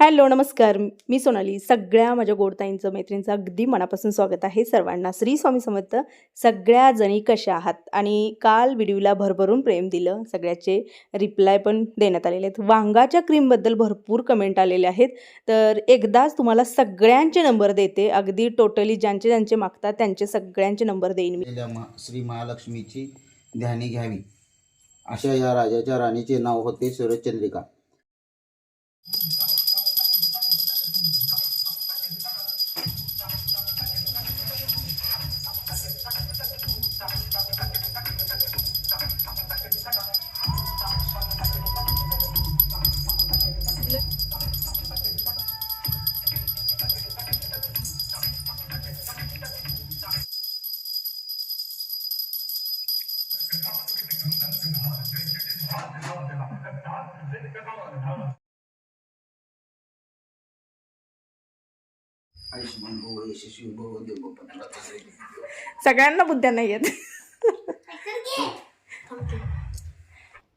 Hello नमस्कार. मी सोनाली. सगळ्या माझ्या गोडताईंचं मैत्रिणींचं अगदी मनापासून स्वागत आहे सर्वांना. श्री स्वामी समर्थ सगळ्या जणी कशा आहात? आणि काल व्हिडिओला भरभरून प्रेम दिलं. सगळ्याचे रिप्लाय पण देण्यात आलेले आहेत. वांगाच्या क्रीमबद्दल भरपूर कमेंट आलेले आहेत. तर एकदाच तुम्हाला सगळ्यांचे नंबर देते. अगदी टोटली ज्यांचे ज्यांचे मागतात त्यांचे सगळ्यांचे नंबर देईन मी. श्री महालक्ष्मीची ध्यानी घ्यावी. अशा या राजाच्या राणीचे नाव होते सूर्यचंद्रिका अनुभव यशस्वी भव देव पत्रात सगळ्यांना बुद्ध्या नाही येत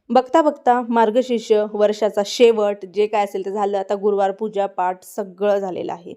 बघता बघता मार्गशीर्ष वर्षाचा शेवट जे काय असेल ते झालं. आता गुरुवार पूजा पाठ सगळं झालेलं आहे.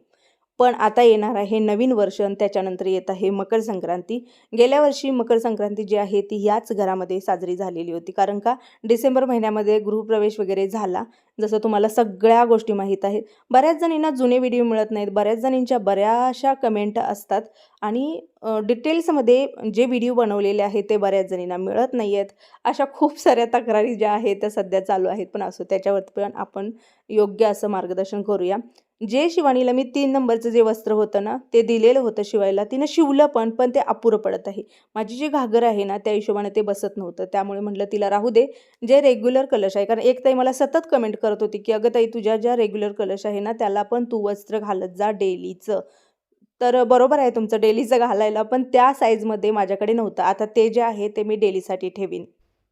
पण आता येणार आहे नवीन वर्ष आणि त्याच्यानंतर येत आहे मकर संक्रांती. गेल्या वर्षी मकर संक्रांती जी आहे ती याच घरामध्ये साजरी झालेली होती. कारण का? डिसेंबर महिन्यामध्ये गृहप्रवेश वगैरे झाला. जसं तुम्हाला सगळ्या गोष्टी माहीत आहेत. बऱ्याच जणींना जुने व्हिडिओ मिळत नाहीत. बऱ्याच जणींच्या बऱ्याचशा कमेंट असतात. आणि डिटेल्समध्ये जे व्हिडिओ बनवलेले आहेत ते बऱ्याच जणींना मिळत नाही आहेत अशा खूप साऱ्या तक्रारी ज्या आहेत त्या सध्या चालू आहेत. पण असो त्याच्यावर पण आपण योग्य असं मार्गदर्शन करूया. जे शिवानीला मी तीन नंबरचं जे वस्त्र होतं ना ते दिलेलं होतं शिवायला तिनं शिवलं पण पण ते अपुरं पडत आहे. माझी जी घागर आहे ना त्या हिशोबाने ते बसत नव्हतं. त्यामुळे म्हटलं तिला राहू दे जे रेग्युलर कलश आहे. कारण एक ताई मला सतत कमेंट करत होती की अगं ताई तुझ्या ज्या रेग्युलर कलश आहे ना त्याला पण तू वस्त्र घालत जा डेलीचं. तर बरोबर आहे तुमचं डेलीचं घालायला पण त्या साईजमध्ये माझ्याकडे नव्हतं. आता ते जे आहे ते मी डेलीसाठी ठेवीन.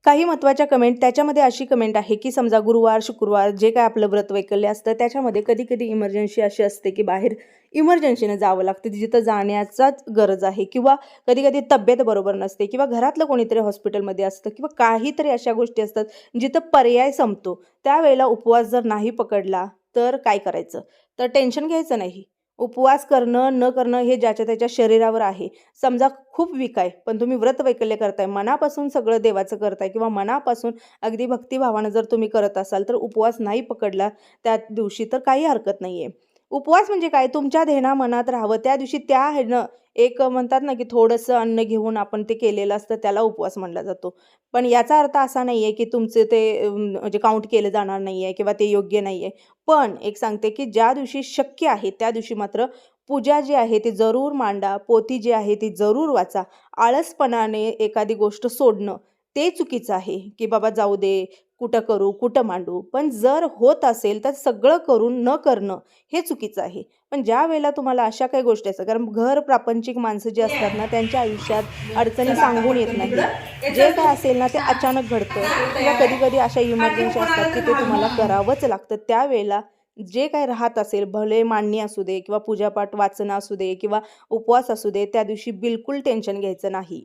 काही महत्त्वाच्या कमेंट त्याच्यामध्ये अशी कमेंट आहे की समजा गुरुवार शुक्रवार जे काय आपलं व्रत वैकल्य असतं त्याच्यामध्ये कधी कधी इमर्जन्सी अशी असते की बाहेर इमर्जन्सीनं जावं लागतं जिथं जाण्याचाच गरज आहे किंवा कधी कधी तब्येत बरोबर नसते किंवा घरातलं कोणीतरी हॉस्पिटलमध्ये असतं किंवा काहीतरी अशा गोष्टी असतात जिथं पर्याय संपतो. त्यावेळेला उपवास जर नाही पकडला तर काय करायचं? तर टेन्शन घ्यायचं नाही. उपवास करणं न करणं हे ज्याच्या त्याच्या शरीरावर आहे. समजा खूप वीक आहे पण तुम्ही व्रत वैकल्य करताय मनापासून सगळं देवाचं करताय किंवा मनापासून अगदी भक्तिभावानं जर तुम्ही करत असाल तर उपवास नाही पकडला त्या दिवशी तर काही हरकत नाही आहे उपवास म्हणजे काय? तुमच्या ध्येना मनात राहावं. त्या दिवशी त्या ह्यानं एक म्हणतात ना की थोडंसं अन्न घेऊन आपण ते केलेलं असतं त्याला उपवास म्हणला जातो. पण याचा अर्थ असा नाही आहे की तुमचे ते म्हणजे काउंट केलं जाणार नाही आहे किंवा ते योग्य नाही आहे पण एक सांगते की ज्या दिवशी शक्य आहे त्या दिवशी मात्र पूजा जी आहे ती जरूर मांडा पोथी जी आहे ती जरूर वाचा. आळसपणाने एखादी गोष्ट सोडणं ते चुकीचं आहे. की बाबा जाऊ दे कुठं करू कुठं मांडू? पण जर होत असेल तर सगळं करून न करणं हे चुकीचं आहे. पण ज्या वेळेला तुम्हाला अशा काही गोष्टी असतात कारण घर प्रापंचिक माणसं जी असतात ना त्यांच्या आयुष्यात अडचणी सांगून येत नाही जे काय असेल ना ते अचानक घडतं. किंवा कधी कधी अशा इमर्जन्सी असतात की ते तुम्हाला करावंच लागतं. त्यावेळेला जे काय राहत असेल भले मांडणी असू दे किंवा पूजापाठ वाचणं असू दे किंवा उपवास असू दे त्या दिवशी बिलकुल टेन्शन घ्यायचं नाही.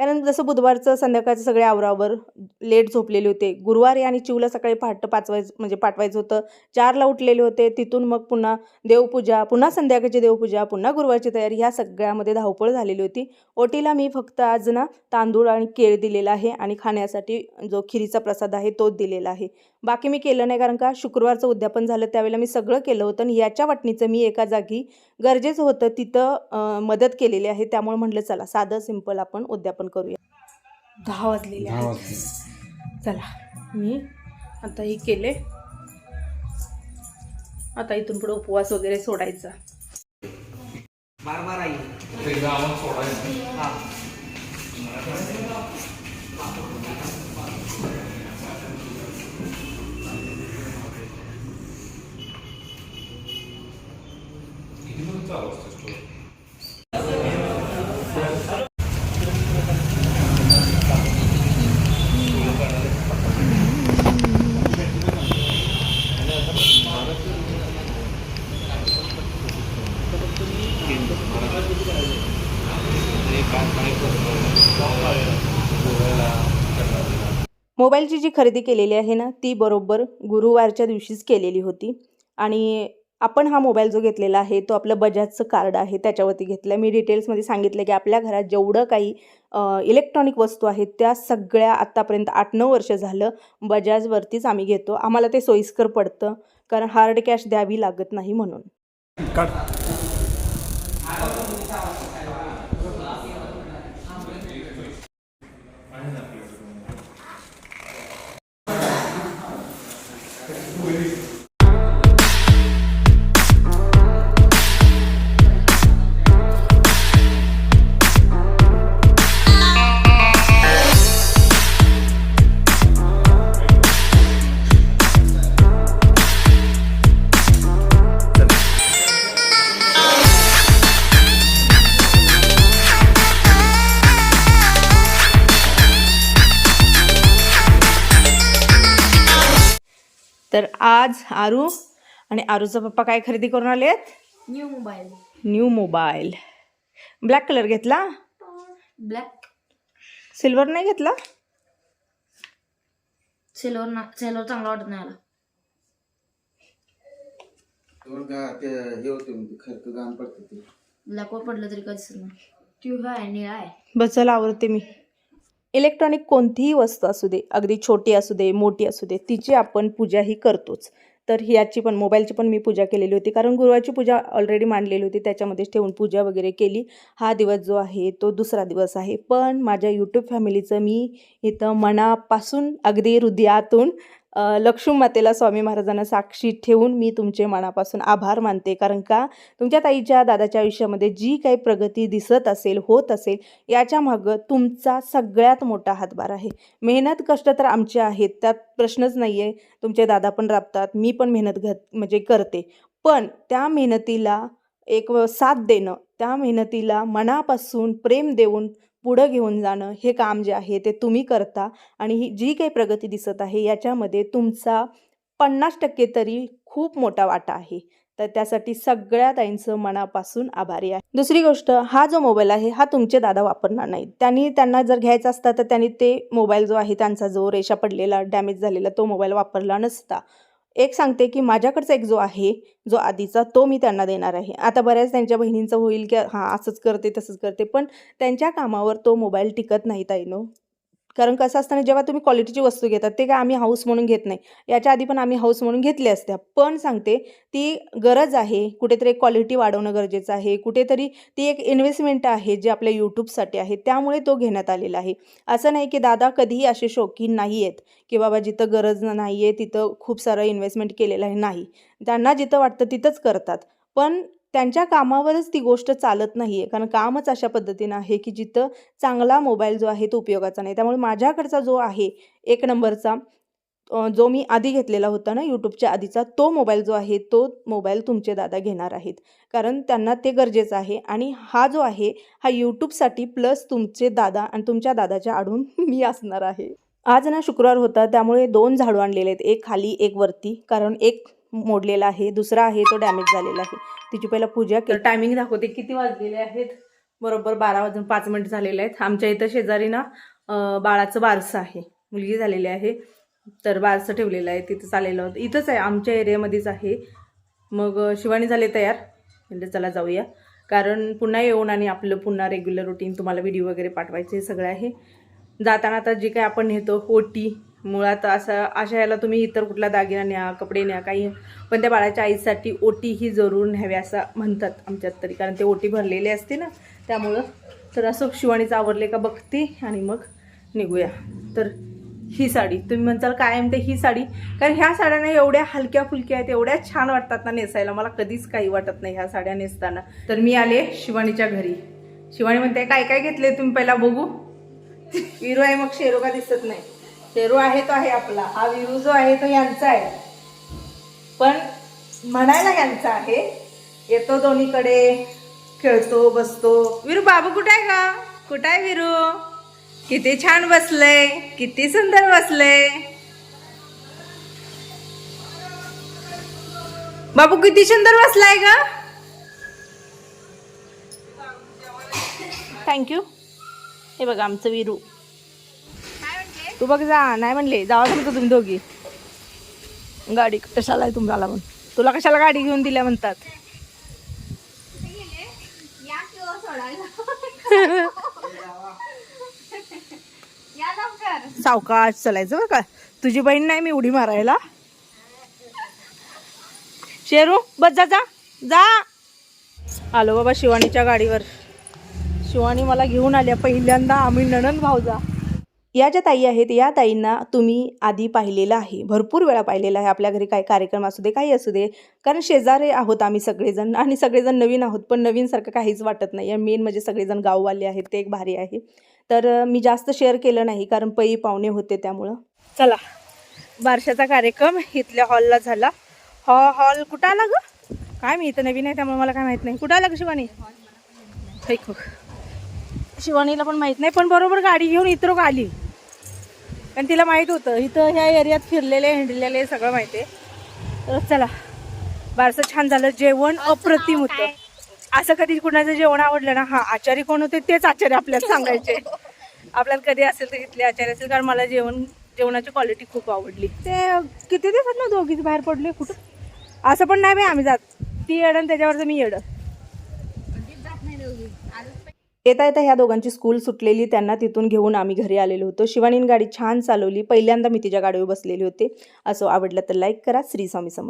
कारण जसं बुधवारचं संध्याकाळचं सगळे आवरावर लेट झोपलेले होते. गुरुवारी आणि चिवला सकाळी पहाटे पाचवायचं म्हणजे पाठवायचं होतं. चारला उठलेले होते. तिथून मग पुन्हा देवपूजा पुन्हा संध्याकाळची देवपूजा पुन्हा गुरुवारची तयारी ह्या सगळ्यामध्ये धावपळ झालेली होती. ओटीला मी फक्त आज ना तांदूळ आणि केळ दिलेला आहे आणि खाण्यासाठी जो खिरीचा प्रसाद आहे तोच दिलेला आहे. बाकी मी केलं नाही कारण का शुक्रवारचं उद्यापन झालं त्यावेळेला मी सगळं केलं होतं आणि याच्या वाटणीचं मी एका जागी गरजेचं होतं तिथं मदत केलेली आहे. त्यामुळे म्हटलं चला साधं सिंपल आपण उद्यापन करूया. दहा वाजलेले दहा आहेत. वाजले चला मी आता हे केले. आता इथून पुढे उपवास वगैरे सोडायचा. बार बार आई सोडायचं हा किती पर्यंत चालू असते? मोबाईलची जी खरेदी केलेली आहे ना ती बरोबर गुरुवारच्या दिवशीच केलेली होती. आणि आपण हा मोबाईल जो घेतलेला आहे तो आपलं बजाजचं कार्ड आहे त्याच्यावरती घेतलं. मी डिटेल्समध्ये सांगितलं की आपल्या घरात जेवढं काही इलेक्ट्रॉनिक वस्तू आहेत त्या सगळ्या आत्तापर्यंत आठ नऊ वर्ष झालं बजाजवरतीच आम्ही घेतो. आम्हाला ते सोयीस्कर पडतं कारण हार्ड कॅश द्यावी लागत नाही म्हणून. तर आज आरू आणि आरूचा पप्पा काय खरेदी करून आलेत new mobile new mobile black colour घेतला? ब्लॅक सिल्वर नाही घेतला? सेलोर ना सेलोर चांगला वाटत नाही ते ब्लॅकवर पडलं तरी नाही. पिवळा आहे निळा आहे. बस चला आवडते मी. इलेक्ट्रॉनिक कोणतीही वस्तू असू दे अगदी छोटी असू दे मोठी असू दे तिची आपण पूजा ही करतोच. तर ह्याची पण मोबाईलची पण मी पूजा केलेली होती. कारण गुरुवारची पूजा ऑलरेडी मांडलेली होती. त्याच्यामध्येच ठेवून पूजा वगैरे केली. हा दिवस जो आहे तो दुसरा दिवस आहे. पण माझ्या यूट्यूब फॅमिलीचं मी इथं मनापासून अगदी हृदयातून लक्ष्मी मातेला स्वामी महाराजांना साक्षी ठेवून मी तुमचे मनापासून आभार मानते. कारण का? तुमच्या ताईच्या दादाच्या आयुष्यामध्ये जी काही प्रगती दिसत असेल होत असेल याच्या मागं तुमचा सगळ्यात मोठा हातभार आहे. मेहनत कष्ट तर आमचे आहेत त्यात प्रश्नच नाही आहे तुमचे दादा पण राबतात मी पण मेहनत घ म्हणजे करते. पण त्या मेहनतीला एक साथ देणं त्या मेहनतीला मनापासून प्रेम देऊन पुढं घेऊन जाणं हे काम जे आहे ते तुम्ही करता आणि ही जी काही प्रगती दिसत आहे याच्यामध्ये तुमचा पन्नास टक्के तरी खूप मोठा वाटा आहे. तर त्यासाठी सगळ्या ताईंचं मनापासून आभारी आहे. दुसरी गोष्ट हा जो मोबाईल आहे हा तुमचे दादा वापरणार नाहीत. त्यांनी त्यांना जर घ्यायचा असता तर त्यांनी ते मोबाईल जो आहे त्यांचा जो रेषा पडलेला डॅमेज झालेला तो मोबाईल वापरला नसता. एक सांगते की माझ्याकडचा एक जो आहे जो आधीचा तो मी त्यांना देणार आहे. आता बऱ्याच त्यांच्या बहिणींचं होईल की हां असंच करते तसंच करते पण त्यांच्या कामावर तो मोबाईल टिकत नाही ताईनो कारण कसं असताना जेव्हा तुम्ही क्वालिटीची वस्तू घेतात ते काय आम्ही हाऊस म्हणून घेत नाही. याच्या आधी पण आम्ही हाऊस म्हणून घेतले असत्या. पण सांगते ती गरज आहे कुठेतरी क्वालिटी वाढवणं गरजेचं आहे. कुठेतरी ती एक इन्व्हेस्टमेंट आहे जे आपल्या यूट्यूबसाठी आहे. त्यामुळे तो घेण्यात आलेला आहे. असं नाही की दादा कधीही असे शौकीन नाही आहेत की बाबा जिथं गरज नाही आहे तिथं खूप सारं इन्व्हेस्टमेंट केलेलं आहे. नाही. त्यांना जिथं वाटतं तिथंच करतात. पण त्यांच्या कामावरच ती गोष्ट चालत नाही आहे कारण कामच अशा पद्धतीनं आहे की जिथं चांगला मोबाईल जो आहे तो उपयोगाचा नाही. त्यामुळे माझ्याकडचा जो आहे एक नंबरचा जो मी आधी घेतलेला होता ना यूट्यूबच्या आधीचा तो मोबाईल जो आहे तो मोबाईल तुमचे दादा घेणार आहेत. कारण त्यांना ते गरजेचं आहे. आणि हा जो आहे हा यूट्यूबसाठी प्लस तुमचे दादा आणि तुमच्या दादाच्या आडून मी असणार आहे. आज ना शुक्रवार होता त्यामुळे दोन झाडू आणलेले आहेत. एक खाली एक वरती. कारण एक मोडलेला आहे दुसरा आहे तो डॅमेज झालेला आहे. तिची पहिला पूजा केली. टायमिंग दाखवते किती वाजलेले आहेत? बरोबर बारा वाजून पाच मिनिट झालेले आहेत. आमच्या इथं शेजारी ना बाळाचं बारसं आहे. मुलगी झालेली आहे. तर बारसं ठेवलेलं आहे तिथं चाललेलं होतं. इथंच आहे आमच्या एरियामध्येच आहे. मग शिवानी झाले तयार. म्हणजे चला जाऊया. कारण पुन्हा येऊन आणि आपलं पुन्हा रेग्युलर रुटीन तुम्हाला व्हिडिओ वगैरे पाठवायचे हे सगळं आहे. जाताना आता जे काही आपण नेतो ओटी मुळात असं अशा याला तुम्ही इतर कुठला दागिना न्या कपडे न्या काही. पण त्या बाळाच्या आईसाठी ओटी ही जरूर न्यावी असं म्हणतात आमच्यात तरी. कारण ते ओटी भरलेली असते ना त्यामुळं. तर असं शिवाणीचं आवरले का बघते आणि मग निघूया. तर ही साडी तुम्ही म्हणताल कायम ते ही साडी. कारण ह्या साड्यांना एवढ्या हलक्या फुलक्या आहेत एवढ्या छान वाटतात ना नेसायला. मला कधीच काही वाटत नाही ह्या साड्या नेसताना. तर मी आले शिवानीच्या घरी. शिवानी म्हणते काय काय घेतले तुम्ही पहिला बघू? विरू आहे मग शेरो का दिसत नाही. शेरू आहे तो आहे आपला हा विरू जो आहे तो यांचा आहे. पण म्हणायला यांचा आहे येतो दोन्हीकडे खेळतो बसतो. विरू बाबू कुठं आहे का कुठं आहे विरू? किती छान बसलंय किती सुंदर बसलंय. बाबू किती सुंदर बसलाय का थँक्यू हे बघा आमचं विरू. तू बघ जा नाही म्हणले जावा म्हणतो तुम्ही दोघी. गाडी कशाला आहे तुम्हाला पण तुला कशाला गाडी घेऊन दिल्या म्हणतात? सावकाश चलायचं बरं का? तुझी बहीण नाही मी उडी मारायला. शेरू बस जा जा जा. आलो बाबा शिवानीच्या गाडीवर. शिवानी मला घेऊन आल्या पहिल्यांदा आम्ही नणंद भाऊजा. या ज्या ताई आहेत या ताईंना तुम्ही आधी पाहिलेलं आहे. भरपूर वेळा पाहिलेलं आहे. आपल्या घरी काय कार्यक्रम असू दे काही असू दे. कारण शेजारी आहोत आम्ही सगळेजण. आणि सगळेजण नवीन आहोत. पण नवीनसारखं काहीच वाटत नाही. मेन म्हणजे सगळेजण गाववाले आहेत. ते एक भारी आहे. तर मी जास्त शेअर केलं नाही. कारण पै पाहुणे होते त्यामुळं. चला. बारशाचा कार्यक्रम इथल्या हॉलला झाला. हॉ हॉल कुठं आला ग? काय मी इथं नवीन आहे त्यामुळे मला काय माहीत नाही. कुठं आला ग शिवानी? शिवानीला पण माहीत नाही. पण बरोबर गाडी घेऊन इतर आली. कारण तिला माहीत होतं इथं ह्या एरियात फिरलेले हिंडलेले सगळं माहिती आहे. तर चला बारसं छान झालं जेवण अप्रतिम होतं. असं कधी कुणाचं जेवण आवडलं ना हा आचारी कोण होते तेच आचार्य आपल्याला सांगायचे. आपल्याला कधी असेल तर इथले आचार्य असेल कारण मला जेवण जेवणाची क्वालिटी खूप आवडली. ते किती दिवसात ना दोघीच बाहेर पडले कुठं? असं पण नाही बाई आम्ही जात. ती येडं आणि त्याच्यावरचं मी येडं. येता येता ह्या दोघांची स्कूल सुटलेली त्यांना तिथून घेऊन आम्ही घरी आलेलो होतो. शिवानीन गाडी छान चालवली. पहिल्यांदा मी तिच्या गाडीवर बसलेली होते. असं आवडलं तर लाईक करा. श्री स्वामी समर्थ.